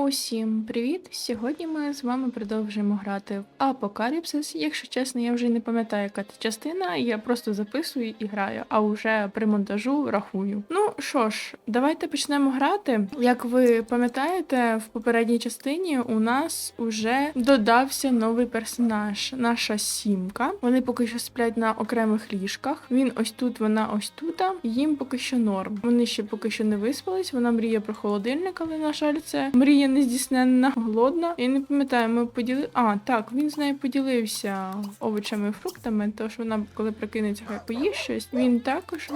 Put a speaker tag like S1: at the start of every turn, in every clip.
S1: Усім привіт! Сьогодні ми з вами продовжуємо грати в Апокаліпсис. Якщо чесно, я вже не пам'ятаю, яка це частина, я просто записую і граю, а вже при монтажу рахую. Ну що ж, давайте почнемо грати. Як ви пам'ятаєте, в попередній частині у нас уже додався новий персонаж, наша сімка. Вони поки що сплять на окремих ліжках. Він ось тут, вона ось тут. Їм поки що норм. Вони ще поки що не виспались. Вона мріє про холодильник, але на жаль, це мрія нездійсненна, голодна. Я не пам'ятаю, ми поділи. А, так, він з нею поділився овочами і фруктами, тож вона, коли прикинеться, хай поїсть щось. Він також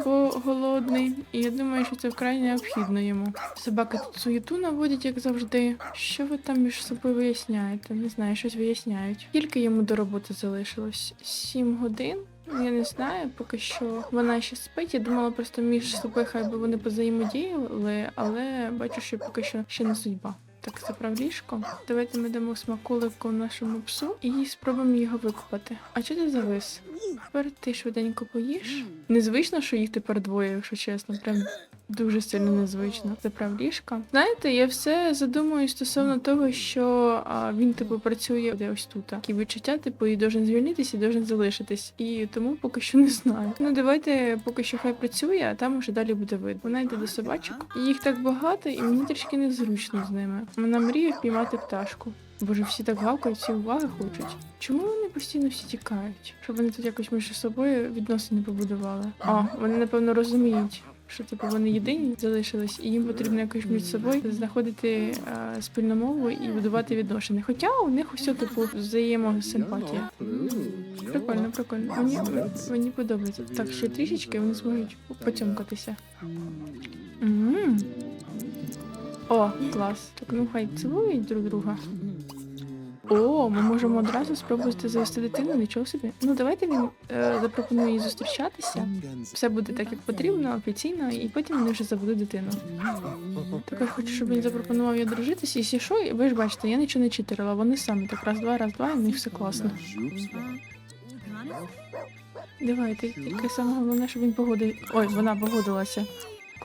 S1: голодний, і я думаю, що це вкрай необхідно йому. Собаки тут суєту наводять, як завжди. Що ви там між собою виясняєте? Не знаю, щось виясняють. Скільки йому до роботи залишилось? Сім годин? Я не знаю, поки що вона ще спить. Я думала просто між собою хай би вони позаємодіяли, але бачу, що поки що ще не судьба. Так, заправ ліжко. Давайте ми дамо смаколику нашому псу і спробуємо його викупати. А чого ти завис? Тепер ти швиденько поїш. Незвично, що їх тепер двоє, якщо чесно. Прям дуже сильно незвично. Заправ ліжка. Знаєте, я все задумую стосовно того, що а, він типу працює де ось тут. Такі відчуття, типу, і должен звільнитися, і должен залишитись. І тому поки що не знаю. Ну давайте поки що хай працює, а там уже далі буде видно. Вона йде до собачок. Їх так багато, і мені трішки незручно з ними. Вона мріє впіймати пташку. Боже, всі так гавкають, всі уваги хочуть. Чому вони постійно всі тікають? Щоб вони тут якось між собою відносини побудували. А, вони напевно розуміють. Що типу вони єдині залишились, і їм потрібно якось між собою знаходити е, спільну мову і будувати відносини. Хоча у них усе типу взаємосимпатія. Прикольно, прикольно. Мені, мені подобається. Так, ще трішечки вони зможуть потьомкатися. М. О, клас. Так, ну хай цілують друг друга. О, ми можемо одразу спробувати завести дитину, нічого собі. Ну давайте він е, запропонує їй зустрічатися. Все буде так, як потрібно, офіційно, і потім вони вже заведуть дитину. Також хочу, щоб він запропонував їй дружитися, і що, ви ж бачите, я нічого не читерила, вони самі так раз-два, раз-два, і в них все класно. Давайте, тільки саме головне, щоб він погодив. Ой, вона погодилася.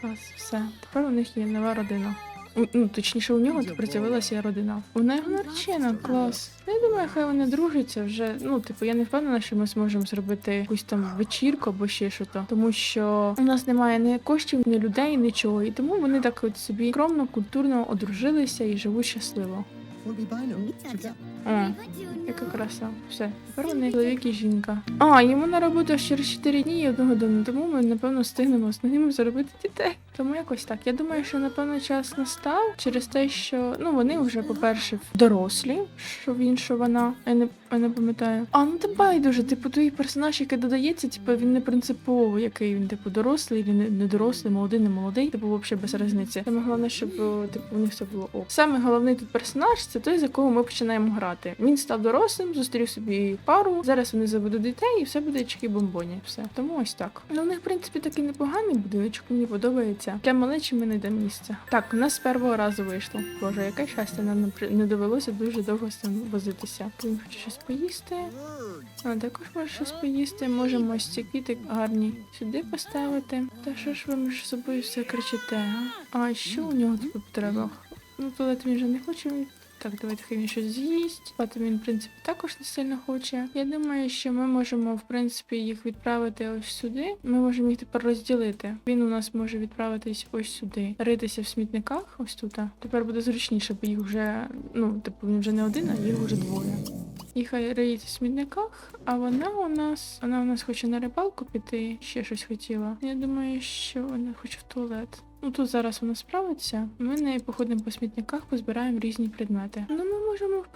S1: Клас, все. Тепер у них є нова родина. У- Ну, точніше, у нього працювалася родина. Вона його наречена, клас. Я думаю, хай вони дружаться вже. Ну, типу, я не впевнена, що ми зможемо зробити якусь там вечірку або ще щось. Тому що у нас немає ні коштів, ні людей, нічого. І тому вони так от собі скромно, культурно одружилися і живуть щасливо. О, яка краса. Все. Тепер вони чоловік і жінка. А, йому на роботу ще через 4 дні і одну годину, тому ми, напевно, встигнемо з ними заробити дітей. Тому якось так. Я думаю, що напевно час настав через те, що ну вони вже, по-перше, дорослі, що він, що вона. Я не, я не пам'ятаю. А ну ти байдуже, типу, той персонаж, який додається, типу, він не принципово, який він, типу, дорослий, чи не, не дорослий, молодий, не молодий, типу, взагалі без різниці. Саме головне, щоб типу, у них все було ок. Саме головний тут персонаж це той, за кого ми починаємо грати. Він став дорослим, зустрів собі пару. Зараз вони заведуть дітей, і все буде чики бомбоні. Все. Тому ось так. Ну, у них, в принципі, такий непоганий будиночок, мені подобається. Для малечі ми знайдемо місце. Так, у нас з першого разу вийшло. Боже, яке щастя, нам не довелося дуже довго з цим возитися. Він хоче щось поїсти. А також може щось поїсти. Можемо ось ці квіти гарні сюди поставити. Та що ж ви між собою все кричите? А, а що у нього тут треба? Ну, туалет він же не хоче. Так, давайте хай він щось з'їсть. Спати він, в принципі, також не сильно хоче. Я думаю, що ми можемо, в принципі, їх відправити ось сюди. Ми можемо їх тепер розділити. Він у нас може відправитись ось сюди, ритися в смітниках, ось тут. Тепер буде зручніше, бо їх вже, ну, типу, він вже не один, а їх вже двоє. І хай риється в смітниках, а вона у нас, вона у нас хоче на рибалку піти, ще щось хотіла. Я думаю, що вона хоче в туалет. Ну тут зараз вона справиться. Ми нею походимо по смітниках, позбираємо різні предмети. Ну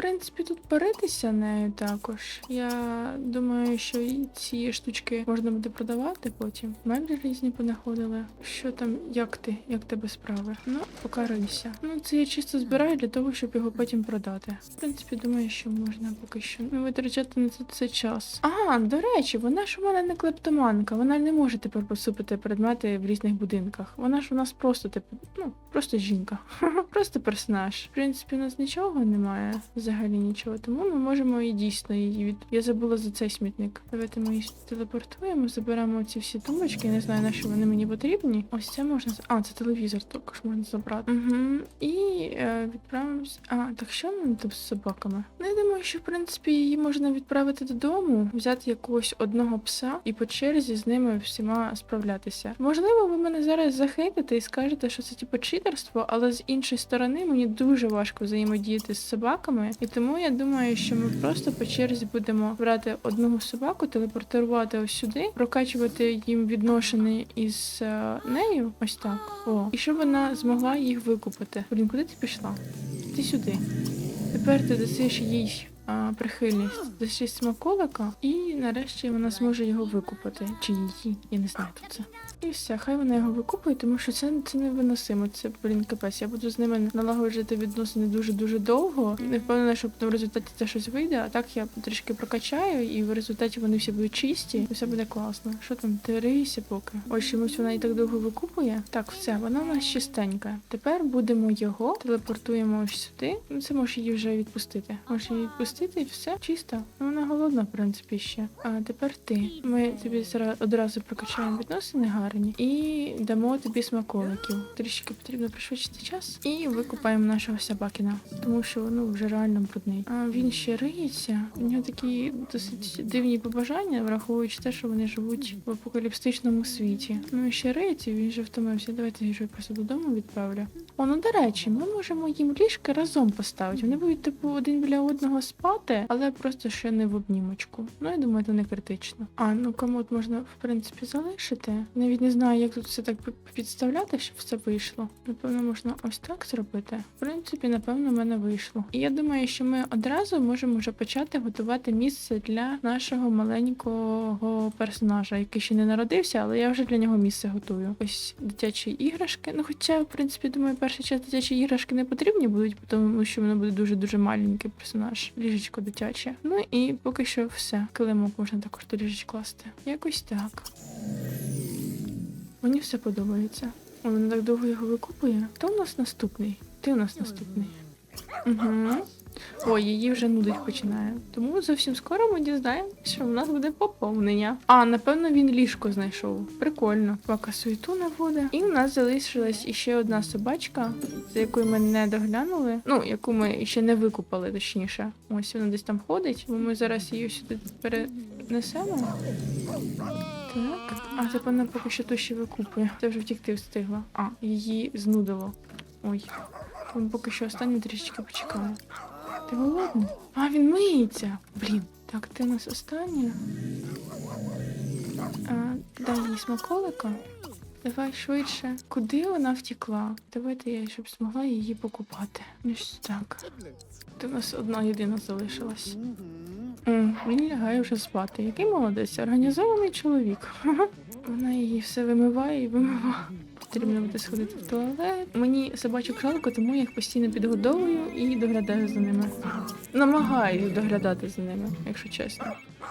S1: принципі, тут паритися нею також. Я думаю, що і ці штучки можна буде продавати потім. Меблі різні понаходили. Що там, як ти? Як тебе справи? Ну, покарися. Ну, це я чисто збираю для того, щоб його потім продати. В принципі, думаю, що можна поки що не витрачати на це, це час. А, до речі, вона ж у мене не клептоманка. Вона не може тепер посупити предмети в різних будинках. Вона ж у нас просто типу, ну, просто жінка. просто персонаж. В принципі, у нас нічого немає. немає взагалі нічого. Тому ми можемо і дійсно її від. Я забула за цей смітник. Давайте ми її телепортуємо, заберемо ці всі тумбочки. Не знаю, на що вони мені потрібні. Ось це можна. А, це телевізор також можна забрати. Угу. І е, відправимось. А, так що нам тут з собаками? Ну, я думаю, що в принципі її можна відправити додому, взяти якогось одного пса і по черзі з ними всіма справлятися. Можливо, ви мене зараз захейтите і скажете, що це типу читерство, але з іншої сторони мені дуже важко взаємодіяти з собаками, і тому я думаю, що ми просто по черзі будемо брати одну собаку, телепортувати ось сюди, прокачувати їм відношення із е, нею, ось так. О, і щоб вона змогла їх викупити. Блін, куди ти пішла? Ти сюди. Тепер ти дасиш їй а, прихильність до шість смаколика, і нарешті вона зможе його викупити. Чи її, я не знаю тут це. І все, хай вона його викупує, тому що це, це невиносимо. Це блін капець. Я буду з ними налагоджувати відносини дуже дуже довго. Не впевнена, що в результаті це щось вийде. А так я трішки прокачаю, і в результаті вони всі будуть чисті, і все буде класно. Що там, ти рийся поки? Ось чомусь вона і так довго викупує. Так, все, вона у нас чистенька. Тепер будемо його телепортуємо ось сюди. Це може її вже відпустити. Може її відпустити і все чисто. Ну, вона голодна, в принципі, ще. А тепер ти. Ми тобі одразу прокачаємо відносини гарні і дамо тобі смаколиків. Трішки потрібно пришвидшити час і викупаємо нашого собакіна, тому що ну вже реально брудний. А він ще риється. У нього такі досить дивні побажання, враховуючи те, що вони живуть в апокаліпстичному світі. Ну і ще риється, він же втомився. Давайте я просто додому відправлю. О, ну до речі, ми можемо їм ліжки разом поставити. Вони будуть типу один біля одного спати, але просто ще не в обнімочку. Ну я думаю, це не критично. А ну комод можна в принципі залишити. Навіть не знаю, як тут все так підставляти, щоб все вийшло. Напевно, можна ось так зробити. В принципі, напевно, в мене вийшло. І я думаю, що ми одразу можемо вже почати готувати місце для нашого маленького персонажа, який ще не народився, але я вже для нього місце готую. Ось дитячі іграшки. Ну, хоча, в принципі, думаю, перший час дитячі іграшки не потрібні будуть, тому що воно буде дуже дуже маленький персонаж. Ліжечко дитяче. Ну і поки що все. Килимок можна також до ліжечка класти. Якось так. Мені все подобається. Вона так довго його викупує. Хто у нас наступний? Ти у нас наступний. Угу. Ой, її вже нудить починає. Тому зовсім скоро ми дізнаємося, що в нас буде поповнення. А, напевно, він ліжко знайшов. Прикольно. Поки суету наводить. І у нас залишилась іще одна собачка, за якою ми не доглянули. Ну, яку ми ще не викупали, точніше. Ось вона десь там ходить, бо ми зараз її сюди перенесемо. Так. А тепер вона поки що ту ще викупує. Це вже втікти встигла. А, її знудило. Ой. Тому поки що останню трішечки почекаю. Ти голодний? А, він миється. Блін. Так, ти нас остання. А, дай їй смаколика. Давай швидше. Куди вона втекла? Давайте я, щоб змогла її покупати. Ну ж так. Ти нас одна єдина залишилась. Він лягає вже спати. Який молодець, організований чоловік. Вона її все вимиває і вимиває. Потрібно буде сходити в туалет. Мені собачок жалко, тому я їх постійно підгодовую і доглядаю за ними. Намагаюсь доглядати за ними, якщо чесно.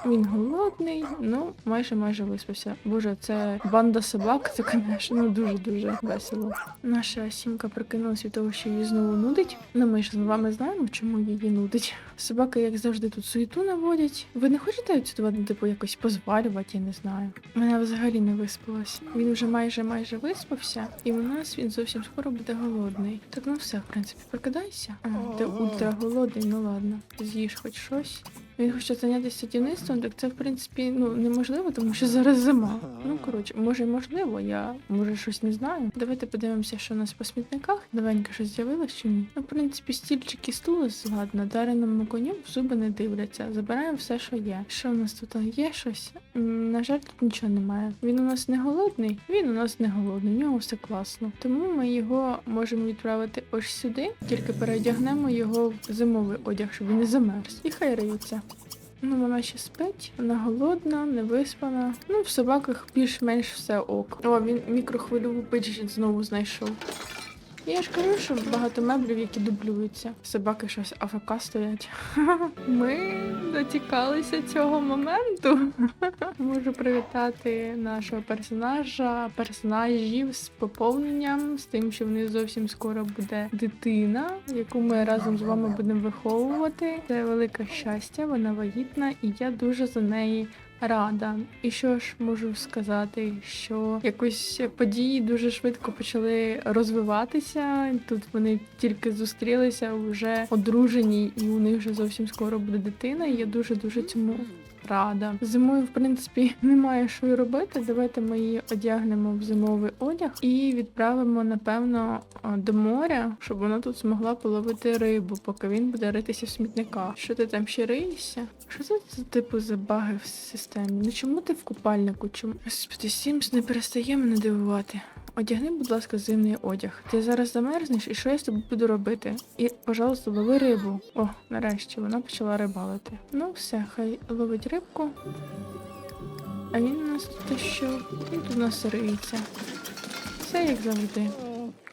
S1: Він голодний, ну майже майже виспався. Боже, це банда собак, це, звісно, ну, дуже дуже весело. Наша сімка прикинулась від того, що її знову нудить. Ну ми ж з вами знаємо, чому її нудить. Собаки, як завжди, тут суету наводять. Ви не хочете ну, типу, якось позвалювати, я не знаю. Вона взагалі не виспалась. Він вже майже майже виспався, і у нас він зовсім скоро буде голодний. Так ну все, в принципі, прокидайся. А, ти ультра голодний, ну ладно. З'їж хоч щось. Він хоче зайнятися садівництвом, так це в принципі ну неможливо, тому що зараз зима. Ну коротше, може, можливо, я може щось не знаю. Давайте подивимося, що у нас по смітниках. Новеньке щось з'явилось чи ні? Ну, в принципі, стільчики стули згадно, дареному коню в зуби не дивляться. Забираємо все, що є. Що у нас тут є щось? На жаль, тут нічого немає. Він у нас не голодний, він у нас не голодний, у нього все класно. Тому ми його можемо відправити ось сюди, тільки переодягнемо його в зимовий одяг, щоб він не замерз. І хай риється. Ну, вона ще спить, вона голодна, не виспана. Ну, в собаках більш-менш все ок. О, він мікрохвильову печ знову знайшов. Я ж кажу, що багато меблів, які дублюються. Собаки щось АФК стоять. Ми дотікалися цього моменту. Можу привітати нашого персонажа, персонажів з поповненням, з тим, що в них зовсім скоро буде дитина, яку ми разом з вами будемо виховувати. Це велике щастя, вона вагітна, і я дуже за неї рада. І що ж можу сказати, що якось події дуже швидко почали розвиватися. Тут вони тільки зустрілися, вже одружені, і у них вже зовсім скоро буде дитина. І я дуже дуже цьому. Рада. Зимою, в принципі, немає що й робити. Давайте ми її одягнемо в зимовий одяг і відправимо, напевно, до моря, щоб вона тут змогла половити рибу, поки він буде ритися в смітниках. Що ти там ще риєшся? Що це за типу за баги в системі? Ну чому ти в купальнику? Чому Господи, Сімс не перестає мене дивувати. Одягни, будь ласка, зимний одяг. Ти зараз замерзнеш, і що я з тобою буду робити? І, пожалуйста, лови рибу. О, нарешті вона почала рибалити. Ну, все, хай ловить рибку. А він у нас тут що? Він тут у нас риється. Все як завжди.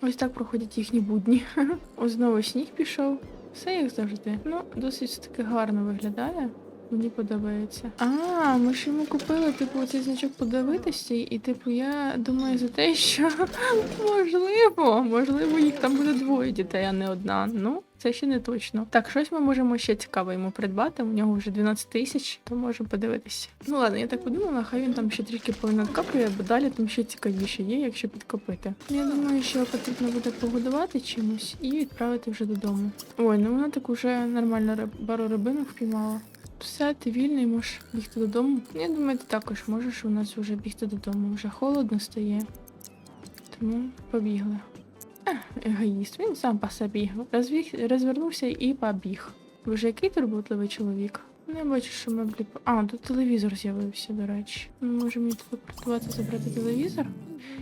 S1: Ось так проходять їхні будні. Ось знову сніг пішов. Все як завжди. Ну, досить таки гарно виглядає. Мені подобається. А, ми ж йому купили, типу, цей значок подивитися, і типу, я думаю за те, що можливо, можливо, їх там буде двоє дітей, а не одна. Ну, це ще не точно. Так, щось ми можемо ще цікаве йому придбати. У нього вже 12 тисяч, то можемо подивитися. Ну ладно, я так подумала, хай він там ще трішки понадкаплює, бо далі там ще цікавіше є, якщо підкопити. Я думаю, що потрібно буде погодувати чимось і відправити вже додому. Ой, ну вона так уже нормально риб, пару рибинок впіймала. Все, ти вільний, можеш бігти додому. Я думаю, ти також можеш у нас вже бігти додому. Вже холодно стає. Тому побігли. Егоїст, він сам по собі. Розвіг, розвернувся і побіг. Ви ж який турботливий чоловік? Я бачу, що меблі... А, тут телевізор з'явився, до речі. Ми можемо мені телепортуватися, забрати телевізор.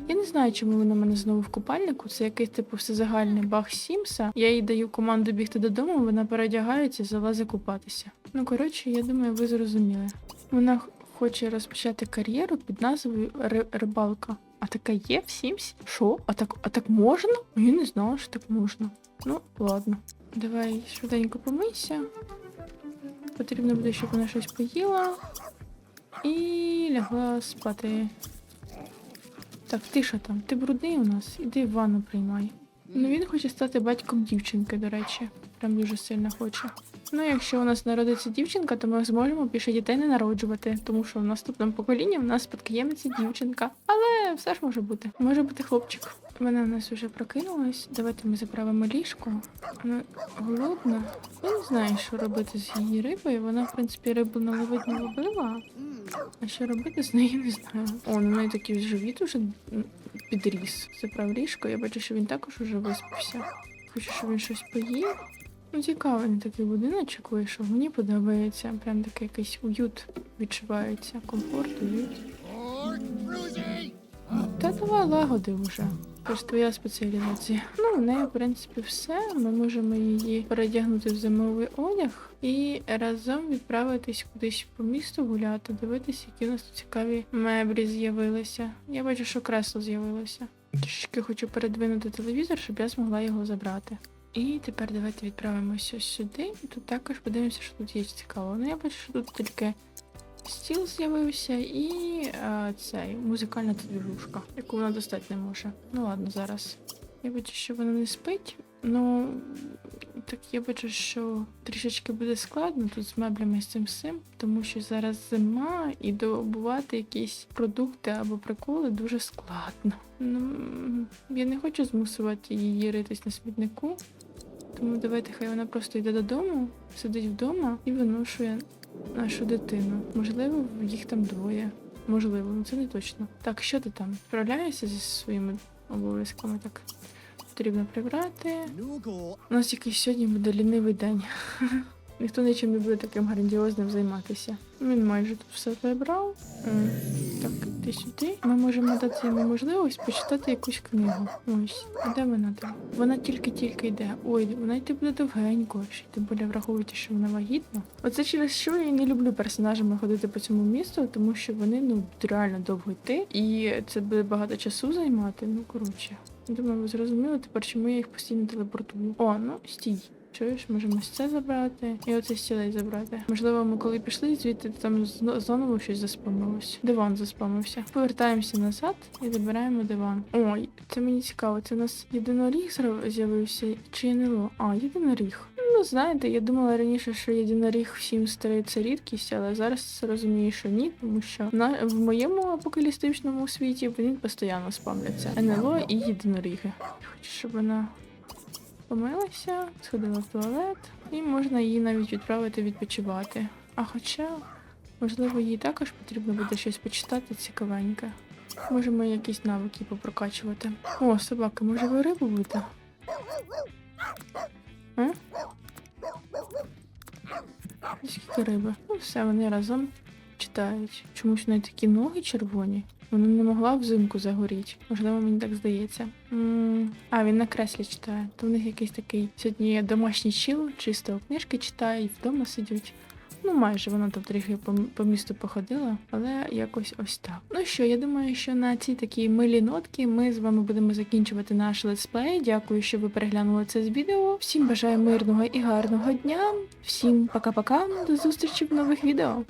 S1: Я не знаю, чому він у мене знову в купальнику. Це якийсь типу всезагальний баг Сімса. Я їй даю команду бігти додому, вона передягається і залазить купатися. Ну, коротше, я думаю, ви зрозуміли. Вона хоче розпочати кар'єру під назвою Рибалка. А така є в Сімсі? Що? А так, а так можна? Я не знала, що так можна. Ну, ладно. Давай швиденько помийся. Потрібно буде, щоб вона щось поїла. І лягла спати. Так, ти що там? Ти брудний у нас? Іди в ванну приймай. Ну він хоче стати батьком дівчинки, до речі. Прям дуже сильно хоче. Ну, якщо у нас народиться дівчинка, то ми зможемо більше дітей не народжувати, тому що в наступному поколінні в нас спадкоємиця дівчинка. Але все ж може бути. Може бути хлопчик. Вона у нас вже прокинулась. Давайте ми заправимо ліжко. Вона голодна. Я не знаю, що робити з її рибою. Вона, в принципі, рибу наловить не ловила. А що робити з нею, не знаю. О, ну, у неї такий живіт уже підріс. Заправ ліжко. Я бачу, що він також уже виспався. Хочу, щоб він щось поїв. Ну, цікавий такий будиночок вийшов. Мені подобається. Прям такий якийсь уют відчувається. Комфорт, уют. Та давай лагоди вже. Це ж твоя спеціалізація. Ну, в неї, в принципі, все. Ми можемо її передягнути в зимовий одяг і разом відправитись кудись по місту гуляти, дивитися, які у нас тут цікаві меблі з'явилися. Я бачу, що кресло з'явилося. Трішки хочу передвинути телевізор, щоб я змогла його забрати. І тепер давайте відправимося сюди. І тут також подивимося, що тут є цікаво. Ну, я бачу, що тут тільки стіл з'явився і е, цей музикальна двіжушка, яку вона достати не може. Ну ладно, зараз. Я бачу, що вона не спить. Ну так я бачу, що трішечки буде складно тут з меблями з цим всім, тому що зараз зима і добувати якісь продукти або приколи дуже складно. Ну я не хочу змусувати її ритись на смітнику. Тому давайте хай вона просто йде додому, сидить вдома і виношує нашу дитину. Можливо, їх там двоє. Можливо, ну це не точно. Так, що ти там? Справляєшся зі своїми обов'язками? Так потрібно прибрати. У нас якийсь сьогодні буде лінивий день. Ніхто нічим не буде таким грандіозним займатися. Він майже тут все прибрав. Так, ти сюди. Ми можемо дати йому можливість почитати якусь книгу. Ось, а де вона там? Вона тільки-тільки йде. Ой, вона йти буде довгенько, ще тим більше враховуючи, що вона вагітна. Оце через що я не люблю персонажами ходити по цьому місту, тому що вони ну реально довго йти, і це буде багато часу займати. Ну коротше. Думаю, ви зрозуміли тепер, чому я їх постійно телепортую. О, ну стій. Чуєш, можемо це забрати і оце стілець забрати. Можливо, ми коли пішли, звідти там знову щось заспамилось. Диван заспамився. Повертаємося назад і забираємо диван. Ой, це мені цікаво. Це у нас єдиноріг з'явився чи НЛО? А, єдиноріг. Ну, знаєте, я думала раніше, що єдиноріг всім стається рідкість, але зараз розумію, що ні, тому що на в моєму апокалістичному світі вони постійно спамляться. НЛО і єдиноріги. Хочу, щоб вона помилася, сходила в туалет, і можна її навіть відправити відпочивати. А хоча, можливо, їй також потрібно буде щось почитати цікавеньке. Можемо якісь навики попрокачувати. О, собака, може ви рибу? А? Скільки риби? Ну, все, вони разом читають. Чомусь в неї такі ноги червоні. Вона не могла взимку загоріти. Можливо, мені так здається. м А, він на креслі читає. То в них якийсь такий сьогодні домашній чіл, чисто книжки читає і вдома сидять. Ну, майже вона там трохи по, по місту походила, але якось ось так. Ну що, я думаю, що на цій такій милій нотки ми з вами будемо закінчувати наш летсплей. Дякую, що ви переглянули це з відео. Всім бажаю мирного і гарного дня. Всім пока-пока. До зустрічі в нових відео.